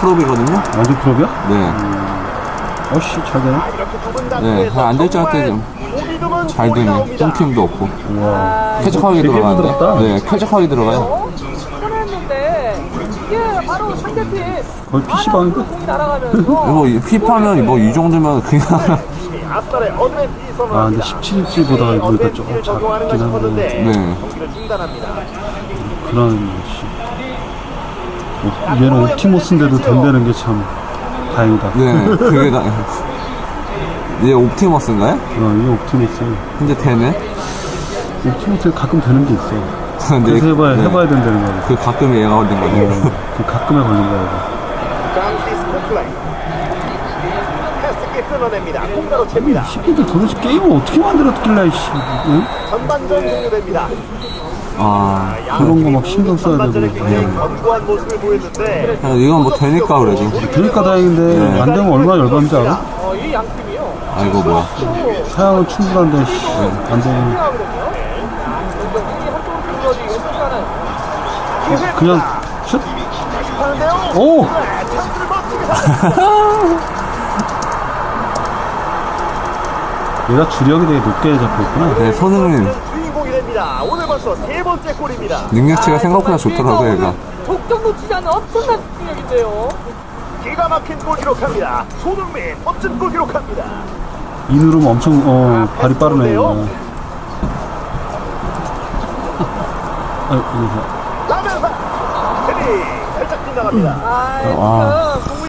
프로비거든요. 완전 프로비야? 네. 어씨 잘 되네. 네, 안될 줄 알았더니 좀 잘 되네. 똥팀도 없고. 우와. 쾌적하게 되게 들어가는데. 부드럽다. 네, 쾌적하게 들어가요. 편했는데 이게 바로 상대팀 거의 PC방인데? 공이 날아가면서 이거 힙하면 뭐 이 정도면 그냥. 아 근데 17인치보다 이거보다 조금 적용하는 걸 작긴 한데 네. 그런 씨. 어, 얘는 옵티모스인데도 된다는 게 참 다행이다. 네, 그게 다. 얘 옵티머스인가요? 어, 이게 옵티모스. 근데 되네. 옵티모스에 가끔 되는 게 있어. 근데 그래서 해봐야, 네. 해봐야 된다는 거야. 그 가끔 얘가 걸린 거죠. 어, 그 가끔에 걸린 거야. 이거. 프랑시스 코플레이. 패스기 끊어냅니다. 공가로 챕니다. 새끼들 도대체 게임을 어떻게 만들었길래, 씨. 응? 전반전 종료됩니다. 아, 그런 거 막 신경 써야 되고. 굉장히 응. 견고한 모습을 보였는데 그냥 이건 뭐 되니까 그러지. 그러니까 다행인데, 네. 안 되면 얼마나 열받는지 알아? 어, 이 양팀이요. 아, 이거 뭐야. 사양은 충분한데, 씨. 안. 공이 한쪽으로 굴러지 왼쪽가는 그냥, 슛! 하는데요. 오! 찬스를 멋지게 얘가 주력이 되게 높게 잡고 있구나. 네, 손흥민. 주인공이 됩니다. 오늘 벌써 세 번째 골입니다. 능력치가 생각보다 좋더라고요, 얘가. 독점 놓치지 않는 엄청난 능력인데요. 기가 막힌 골 기록합니다. 손흥민 멋진 골 기록합니다. 이누름 엄청, 어, 발이 빠르네. 좋은데요? 아, 이거. 라면사 헤딩 살짝 빗나갑니다. 아, 와. 지금